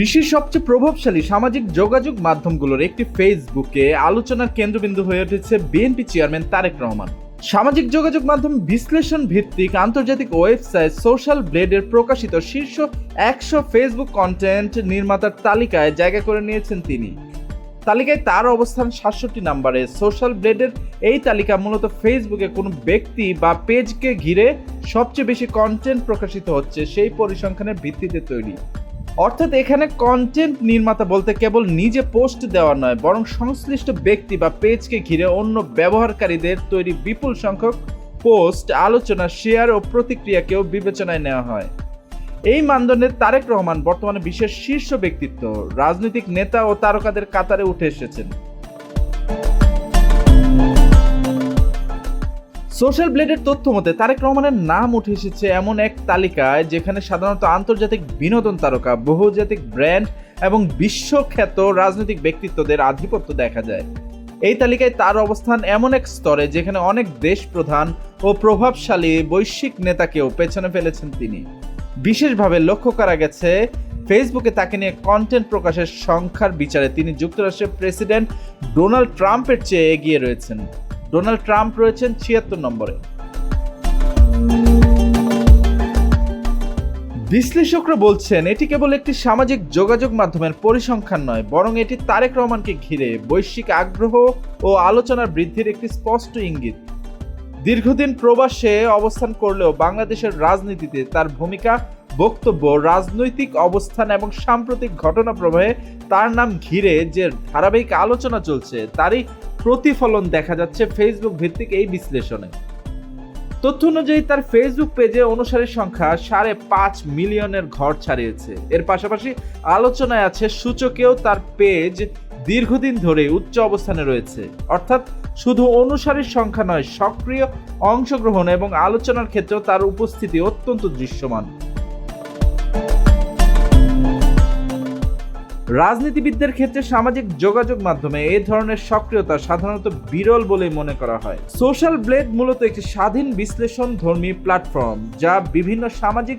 বিশ্বের সবচেয়ে প্রভাবশালী সামাজিক যোগাযোগ মাধ্যমগুলোর একটি ফেসবুকে আলোচনার কেন্দ্রবিন্দু হয়ে উঠেছে বিএনপি চেয়ারম্যান তারেক রহমান। সামাজিক যোগাযোগ মাধ্যম বিশ্লেষণ ভিত্তিক আন্তর্জাতিক ওয়েবসাইট সোশ্যাল ব্লেডের প্রকাশিত শীর্ষ একশো ফেসবুক কন্টেন্ট নির্মাতার তালিকায় জায়গা করে নিয়েছেন তিনি। তালিকায় তার অবস্থান সাতষট্টি নাম্বারে। সোশ্যাল ব্লেডের এই তালিকা মূলত ফেসবুকে কোনো ব্যক্তি বা পেজকে ঘিরে সবচেয়ে বেশি কন্টেন্ট প্রকাশিত হচ্ছে, সেই পরিসংখ্যানের ভিত্তিতে তৈরি। অর্থাৎ এখানে কন্টেন্ট নির্মাতা বলতে কেবল নিজে পোস্ট দেওয়া নয়, বরং সংশ্লিষ্ট ব্যক্তি বা পেজকে ঘিরে অন্য ব্যবহারকারীদের তৈরি বিপুল সংখ্যক পোস্ট আলোচনা শেয়ার ও প্রতিক্রিয়াকেও বিবেচনায় নেওয়া হয়। এই মানদণ্ডে তারেক রহমান বর্তমানে বিশ্বের শীর্ষ ব্যক্তিত্ব। রাজনৈতিক নেতা ও তারকাদের কাতারে উঠে এসেছেন। সোশ্যাল ব্লেডের তথ্য মতে, তারেক রহমানের নাম উঠে এসেছে এমন এক তালিকায় যেখানে সাধারণত আন্তর্জাতিক বিনোদন তারকা, বহুজাতিক ব্র্যান্ড এবং বিশ্বখ্যাত রাজনৈতিক ব্যক্তিত্বদের আধিপত্য দেখা যায়। এই তালিকায় তার অবস্থান এমন এক স্তরে যেখানে অনেক দেশ প্রধান ও প্রভাবশালী বৈশ্বিক নেতাকেও পেছনে ফেলেছেন তিনি। বিশেষভাবে লক্ষ্য করা গেছে, ফেসবুকে তাকে নিয়ে কন্টেন্ট প্রকাশের সংখ্যার বিচারে তিনি যুক্তরাষ্ট্রের প্রেসিডেন্ট ডোনাল্ড ট্রাম্পের চেয়ে এগিয়ে রয়েছেন। ডোনাল্ড ট্রাম্প রয়েছেন ছিয়াত্তর নম্বরে। বিশ্লেষকরা বলছেন, এটি কেবল একটি সামাজিক যোগাযোগ মাধ্যমের পরিসংখ্যান নয়, বরং এটি তারেক রহমানকে ঘিরে বৈশ্বিক আগ্রহ ও আলোচনার বৃদ্ধির একটি স্পষ্ট ইঙ্গিত। দীর্ঘদিন প্রবাসে অবস্থান করলেও বাংলাদেশের রাজনীতিতে তার ভূমিকা, বক্তব্য, রাজনৈতিক অবস্থান এবং সাম্প্রতিক ঘটনা প্রবাহে তার নাম ঘিরে যে ধারাবাহিক আলোচনা চলছে, তারই প্রতিফলন দেখা যাচ্ছে ফেসবুক ভিত্তিক এই বিশ্লেষণে। তথ্য অনুযায়ী তার ফেসবুক পেজে অনুসারীর সংখ্যা সাড়ে পাঁচ মিলিয়নের ঘর ছাড়িয়েছে। এর পাশাপাশি আলোচনায় আছে সূচকেও তার পেজ দীর্ঘদিন ধরে উচ্চ অবস্থানে রয়েছে। অর্থাৎ শুধু অনুসারীর সংখ্যা নয়, সক্রিয় অংশগ্রহণ এবং আলোচনার ক্ষেত্রেও তার উপস্থিতি অত্যন্ত দৃশ্যমান। রাজনীতিবিদদের ক্ষেত্রে সামাজিক যোগাযোগ মাধ্যমে এ ধরনের সক্রিয়তা সাধারণত বিরল বলে মনে করা হয়। সোশ্যাল ব্লেড মূলত একটি স্বাধীন বিশ্লেষণ ধর্মী প্ল্যাটফর্ম, যা বিভিন্ন সামাজিক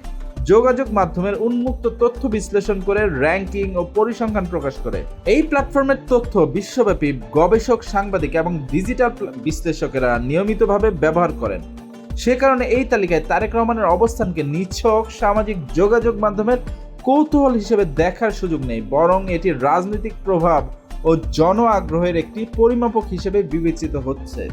যোগাযোগ মাধ্যমের উন্মুক্ত তথ্য বিশ্লেষণ করে র্যাঙ্কিং ও পরিসংখ্যান প্রকাশ করে। এই প্ল্যাটফর্মের তথ্য বিশ্বব্যাপী গবেষক, সাংবাদিক এবং ডিজিটাল বিশ্লেষকেরা নিয়মিতভাবে ব্যবহার করেন। সে কারণে এই তালিকায় তারেক রহমানের অবস্থানকে নিছক সামাজিক যোগাযোগ মাধ্যমের কৌতূহল হিসেবে দেখার সুযোগ নেই, বরং এটি রাজনৈতিক প্রভাব ও জন আগ্রহের একটি পরিমাপক হিসেবে বিবেচিত হচ্ছে।